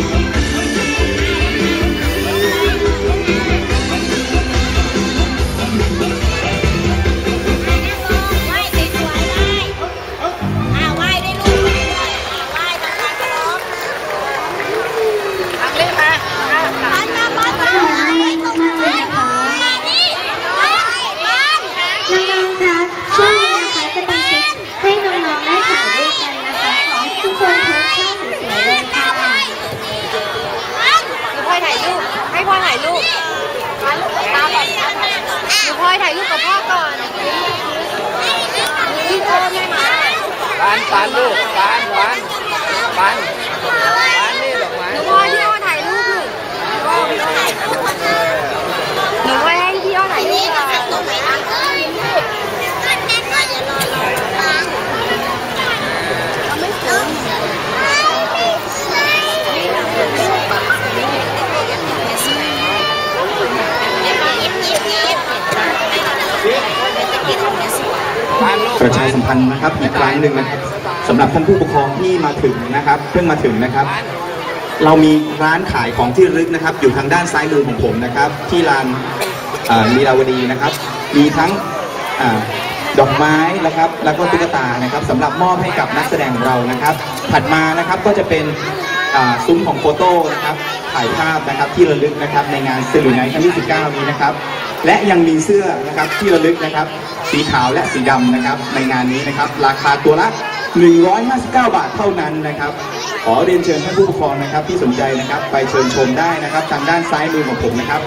ไหานปานลูกปานปานปานปานนี่ดอกไม้ หนูพลอยพี่โก้ถ่ายรูปหนูหนูพลอยให้พี่โก้ถ่ายรูปก่อน ประชาสัมพันธ์นะครับอีกครั้งหนึ่งนะครับสำหรับท่านผู้ปกครองที่มาถึงนะครับเพิ่งมาถึงนะครับ เรามีร้านขายของที่ระลึกนะครับ อยู่ทางด้านซ้ายมือของผมนะครับ ที่ลานเอ่อลีลาวดีนะครับ มีทั้งอดอกไม้นะครับ แล้วก็ตุ๊กตานะครับสำหรับมอบให้กับนักแสดงของเรานะครับ ถัดมานะครับก็จะเป็นซุ้มของโฟโต้นะครับถ่ายภาพนะครับที่ระลึกนะครับในงานสื่อในครั้งที่ 19 นี้นะครับ และยังมีเสื้อนะครับที่ระลึกนะครับ สีขาวและสีดำนะครับ ในงานนี้นะครับ ราคาตัวละ 159 บาทเท่านั้นนะครับ ขอเรียนเชิญท่านผู้ปกครองนะครับที่สนใจนะครับ ไปเชิญชมได้นะครับ ทางด้านซ้ายมือของผมนะครับ